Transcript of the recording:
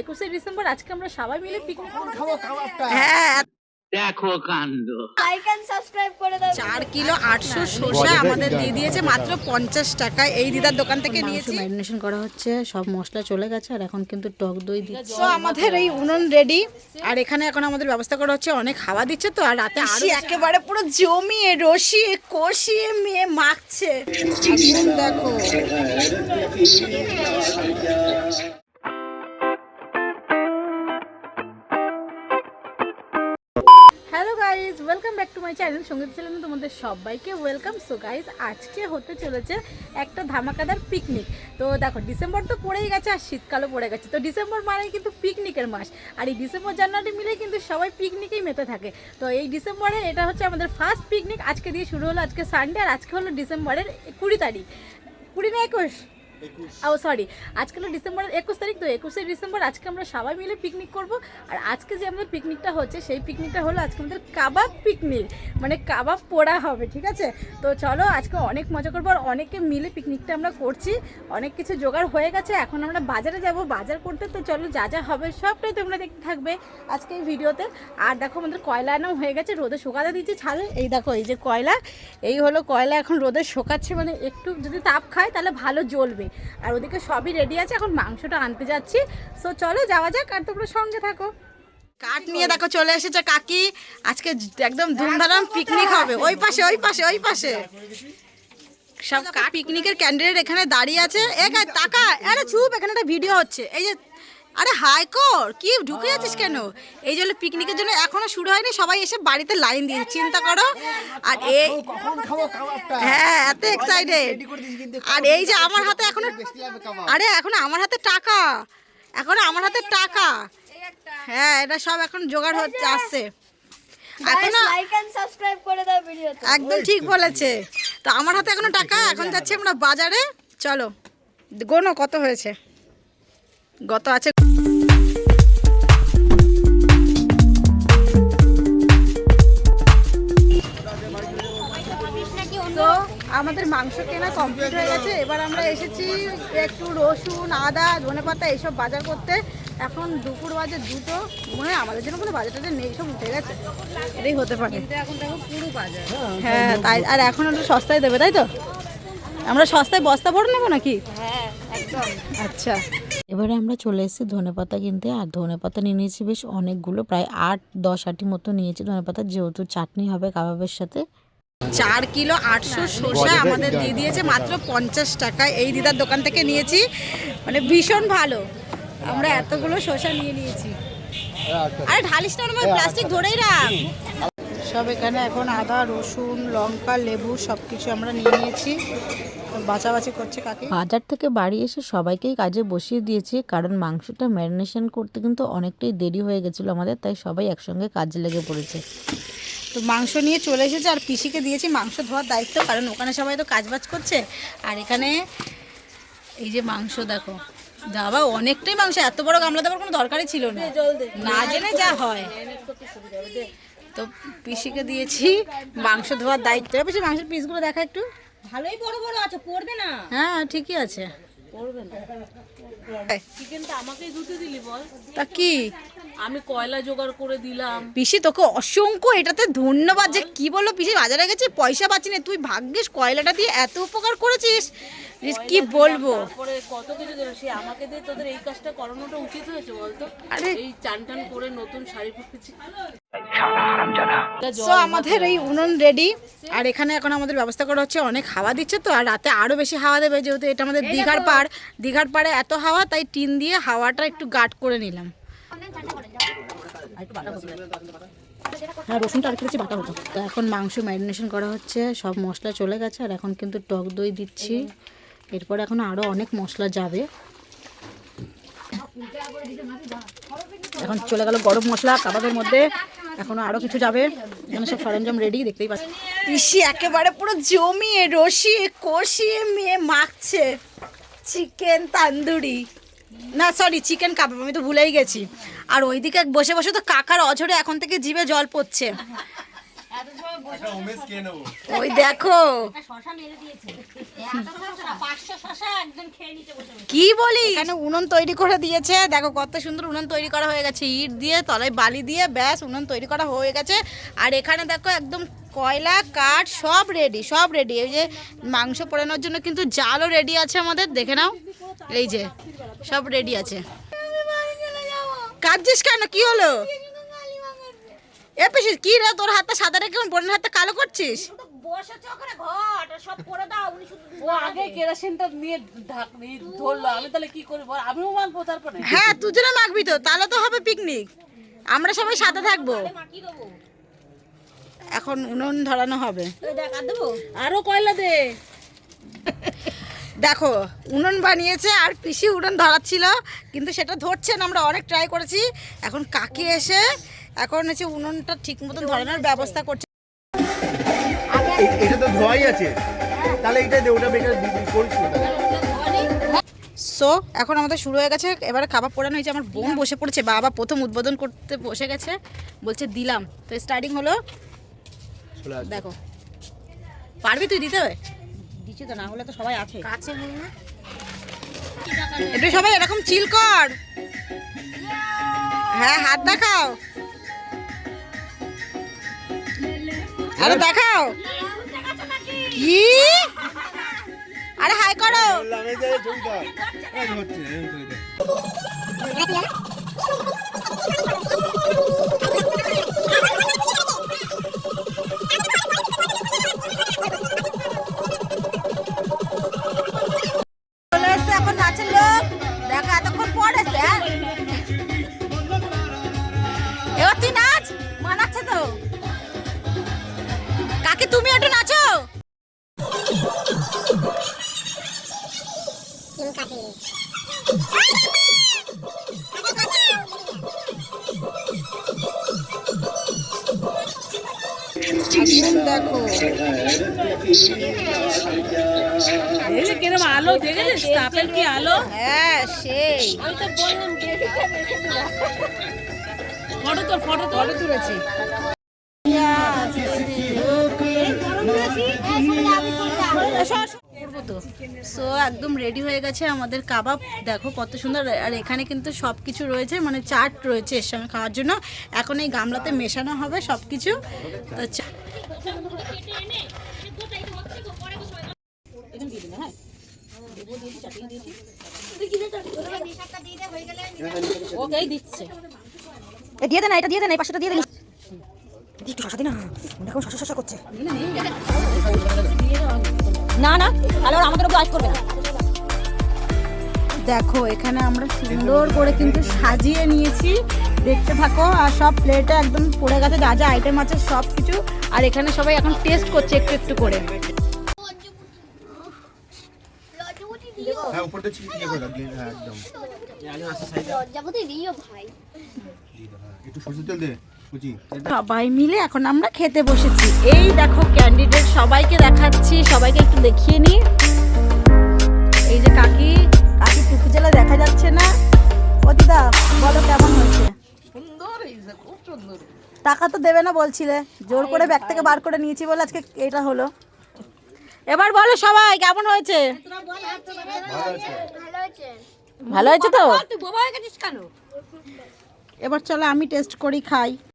একুশে ডিসেম্বর আজকে আমরা সবাই মিলে পিকনিক খাব হ্যাঁ দেখো কাণ্ড। লাইক এন্ড সাবস্ক্রাইব করে দাও। চার কিলো আটশো শসা আমাদের দিয়ে দিয়েছে মাত্র পঞ্চাশ টাকায়। এই দিদার দোকান থেকে নিয়েছি। ম্যারিনেশন করা হচ্ছে সব মশলা চলে গেছে আর এখন কিন্তু টক দই দিচ্ছে। তো আমাদের এই উনুন রেডি আর এখানে এখন আমাদের ব্যবস্থা করা হচ্ছে অনেক হাওয়া দিচ্ছে তো আর রাতে আরও একেবারে পুরো জমিয়ে রসিয়ে কষিয়ে মেয়ে মাখছে। দেখো। Welcome back to my channel সংগীত চ্যানেলে তোমাদের সবাইকে ওয়েলকাম সো গাইজ আজকে হতে চলেছে একটা ধামাকাদার পিকনিক তো দেখো ডিসেম্বর তো পড়েই গেছে আর শীতকালও পড়ে গেছে। তো ডিসেম্বর মানে কিন্তু পিকনিকের মাস। আর এই ডিসেম্বর জানুয়ারি মিলেই কিন্তু সবাই পিকনিকেই মেতে থাকে। তো এই ডিসেম্বরে এটা হচ্ছে আমাদের ফার্স্ট পিকনিক আজকে দিয়ে শুরু হলো আজকে সানডে আর আজকে হলো ডিসেম্বরের কুড়ি তারিখ। কুড়ি না একুশ? ও সরি আজকে হলো ডিসেম্বরের একুশ তারিখ, তো একুশে ডিসেম্বর আজকে আমরা সবাই মিলে পিকনিক করব। আর আজকে যে আমাদের পিকনিকটা হচ্ছে, সেই পিকনিকটা হলো আজকে আমাদের কাবাব পিকনিক মানে কাবাব পোড়া হবে, ঠিক আছে? তো চলো, আজকে অনেক মজা করব, আর অনেকে মিলে পিকনিকটা আমরা করছি। অনেক কিছু জোগাড় হয়ে গেছে, এখন আমরা বাজারে যাব। বাজার করতে তো চলো, যা যা হবে সবটাই তোমরা দেখতে থাকবে আজকে এই ভিডিওতে। আর দেখো, আমাদের কয়লা আনাও হয়ে গেছে, রোদে শুকাতে দিচ্ছি ছাড়ে এই দেখো, এই যে কয়লা, এই হলো কয়লা, এখন রোদে শোকাচ্ছে মানে একটু যদি তাপ খায়, তাহলে ভালো জ্বলবে। আর ওদিকে সবই রেডি আছে, এখন মাংসটা আনতে যাচ্ছি। সো চলো যাওয়া যাক আর তোমরা সঙ্গে থাকো। কাঠ নিয়ে দেখো, চলে এসেছে কাকি। আজকে একদম ধুমধারাম পিকনিক হবে। ওই পাশে ওই পাশে ওই পাশে। সব পিকনিকের ক্যান্ডিডেট এখানে দাঁড়িয়ে আছে। এ তাকা আরে চুপ, এখানে একটা ভিডিও হচ্ছে। এই যে আরে হাই কর কি ঢুকে যাচ্ছিস কেন? এই জন্য পিকনিকের জন্য এখনও শুরু হয়নি সবাই এসে বাড়িতে লাইন দিয়ে চিন্তা করো। আর এই কখন খাব কাবাবটা হ্যাঁ এত এক্সাইটেড রেডি করে দিয়েছি কিন্তু আর এই যে আমার হাতে এখনও আরে এখন আমার হাতে টাকা। এখন আমার হাতে টাকা। হ্যাঁ এটা সব এখন জোগাড় হচ্ছে আসছে। এখন লাইক এন্ড সাবস্ক্রাইব করে দাও ভিডিওতে। একদম ঠিক বলেছে। তো আমার হাতে এখনও টাকা এখন যাচ্ছি আমরা বাজারে। চলো গোনো কত হয়েছে? গত আছে। তো আমাদের মাংস কেনা কমপ্লিট হয়ে গেছে। এবার আমরা এসেছি একটু রসুন আদা ধনেপাতা এইসব বাজার করতে। এখন দুপুর বাজে দুটো। মনে আমাদের জন্য কোনো বাজার টাজার নেই সব উঠে গেছে। এটাই হতে পারে। হ্যাঁ তাই আর এখন একটু সস্তায় দেবে তাই তো? আমরা সস্তায় বস্তা ভরে নেব নাকি? আচ্ছা। এবারে আমরা চলে এসেছি ধনেপাতা কিনতে। আর ধনেপাতা নিয়ে নিয়েছি বেশ অনেকগুলো প্রায় আট দশ আটি মতো নিয়েছি ধনেপাতা যেহেতু চাটনি হবে কাবাবের সাথে। চার কিলো আটশো শসা আমাদের দিয়ে দিয়েছে মাত্র পঞ্চাশ টাকায়। এই দিদার দোকান থেকে নিয়েছি। মানে ভীষণ ভালো। আমরা এতগুলো শসা নিয়ে নিয়েছি। আরে ঢালিস না আমার প্লাস্টিক ধরেই রাখ। সব এখানে এখন আদা রসুন লঙ্কা লেবু সব কিছু আমরা নিয়ে নিয়েছি। বাছাবাছি করছে কাকি? বাজার থেকে বাড়ি এসে সবাইকেই কাজে বসিয়ে দিয়েছি কারণ মাংসটা ম্যারিনেশন করতে কিন্তু অনেকটাই দেরি হয়ে গেছিল আমাদের তাই সবাই একসঙ্গে কাজে লেগে পড়েছে। তো মাংস নিয়ে চলে এসেছে আর পিসিকে দিয়েছি মাংস ধোয়ার দায়িত্ব কারণ ওখানে সবাই তো কাজবাজ করছে। আর এখানে এই যে মাংস দেখো বাবা অনেকটাই মাংস এত বড় গামলা দেওয়ার কোনো দরকারই ছিল না। না জেনে যা হয়। তো পিসিকে দিয়েছি মাংস ধোয়ার দায়িত্ব। পিসি মাংসের পিসগুলো দেখা একটু। ভালোই বড় বড় আছে পড়বে না। হ্যাঁ ঠিকই আছে। পড়বে না। চিকেনটা আমাকেই ধুতে দিলি বল। তা কি? আমি কয়লা জোগাড় করে দিলাম। পিসি তোকে অসংখ্য এটাতে ধন্যবাদ যে কি বলল পিসি বাজারে গেছে পয়সা পাচ্ছি না তুই ভাগ্যিস কয়লাটা দিয়ে এত উপকার করেছিস। কি বলব? তারপরে কত কিছু দিল সে আমাকে দিয়ে তোদের এই কাজটা করানোটা উচিত হয়েছে বলতো? আরে। এই চান টান করে নতুন শাড়ি পরেছি তো আমাদের এই উনুন রেডি আর এখানে এখন আমাদের ব্যবস্থা করা হচ্ছে অনেক হাওয়া দিচ্ছে তো আর রাতে আরও বেশি হাওয়া দেবে যেহেতু এটা আমাদের দীঘার পাড়। দীঘার পাড়ে এত হাওয়া তাই টিন দিয়ে হাওয়াটা একটু গার্ড করে নিলাম। হ্যাঁ রসুনটা আর কিছু বাটা হতো। তো এখন মাংস ম্যারিনেশন করা হচ্ছে সব মশলা চলে গেছে আর এখন কিন্তু টক দই দিচ্ছি। এরপর এখন আরও অনেক মশলা যাবে। এখন চলে গেল গরম মশলা কাবাবের মধ্যে এখনও আরও কিছু যাবে। এখানে সব সরঞ্জাম রেডি দেখতেই পাচ্ছি। পিসি একেবারে পুরো জমিয়ে রসিয়ে কষিয়ে মেয়ে মাখছে। চিকেন তান্দুরি। না সরি চিকেন কাবাব আমি তো ভুলেই গেছি। আর ওইদিকে বসে বসে তো কাকার অঝরে এখন থেকে জিভে জল পড়ছে। ওই দেখো। কি বলি এখানে উনুন তৈরি করে দিয়েছে। দেখো কত সুন্দর উনুন তৈরি করা হয়ে গেছে। ইট দিয়ে, তলায় বালি দিয়ে, ব্যাস, উনুন তৈরি করা হয়ে গেছে। আর এখানে দেখো একদম কয়লা কাঠ সব রেডি সব রেডি এই যে মাংস পোড়ানোর জন্য কিন্তু জালও রেডি আছে আমাদের দেখে নাও। এই যে সব রেডি আছে। কাঁদছিস কেন? কি হলো? এ পিসি কি রে? তোর হাতটা সাদা রেখে বোনের হাতটা কালো করছিস? হ্যাঁ দুজনে মাখবি তো তাহলে তো হবে পিকনিক আমরা সবাই সাথে থাকব। এখন উনুন ধরানো হবে। আরও কয়লা দে। দেখো উনুন বানিয়েছে আর পিসি উনুন ধরাচ্ছিল কিন্তু সেটা ধরছে না আমরা অনেক ট্রাই করেছি। এখন কাকি এসে এখন হচ্ছে উনুনটা ঠিক মতন ধরানোর ব্যবস্থা করছে। এটা তো ধোয়াই আছে। তাহলে এটা দে ওটা বেকার করিস সো এখন আমাদের শুরু হয়ে গেছে। এবারে খাবার পোড়ানো হয়েছে আমার বোন বসে পড়েছে বাবা প্রথম উদ্বোধন করতে বসে গেছে বলছে দিলাম। তো স্টার্টিং হলো চলে আসবে। দেখো। পারবি তুই দিতে? হবে দিচ্ছি তো না হলে তো সবাই আছে। কাছে না। একটু সবাই এরকম চিল কর। হ্যাঁ হাত দেখাও। আরে দেখাও। কি? আরে হাই করো। কিরম আলো দেখেছিস? তাপের কি আলো? হ্যাঁ সেই। ফটো তোর ফটো তোর তুলেছি। সো একদম রেডি হয়ে গেছে আমাদের কাবাব। দেখো কত সুন্দর। আর এখানে কিন্তু সব কিছু রয়েছে মানে চাট রয়েছে এর সঙ্গে খাওয়ার জন্য। এখন এই গামলাতে মেশানো হবে সব কিছু দিয়ে দে না, এটা দিয়ে দে না, এই পাশেটা দিয়ে দে একটু শশা দি না? মনে শশা শশা করছে। না না তাহলে ওরা আমাদের উপর আজ করবে না। দেখো এখানে আমরা সুন্দর করে কিন্তু সাজিয়ে নিয়েছি। দেখতে থাকো আর সব প্লেটে একদম পড়ে গেছে যা যা আইটেম আছে সব কিছু। আর এখানে সবাই এখন টেস্ট করছে একটু একটু করে। হ্যাঁ হ্যাঁ একদম। দিও ভাই একটু সরষের তেল দে। সবাই মিলে এখন আমরা খেতে বসেছি। এই দেখো ক্যান্ডিডেট সবাইকে দেখাচ্ছি সবাইকে একটু দেখিয়ে নি। এই যে কাকি কাকি টুপি জেলা দেখা যাচ্ছে না। অতিদা বলো কেমন হয়েছে? সুন্দর খুব সুন্দর। টাকা তো দেবে না বলছিলে। জোর করে ব্যাগ থেকে বার করে নিয়েছি বলে আজকে এটা হলো। এবার বলো সবাই কেমন হয়েছে? ভালো হয়েছে তো? হয়ে এবার চলো আমি টেস্ট করি খাই।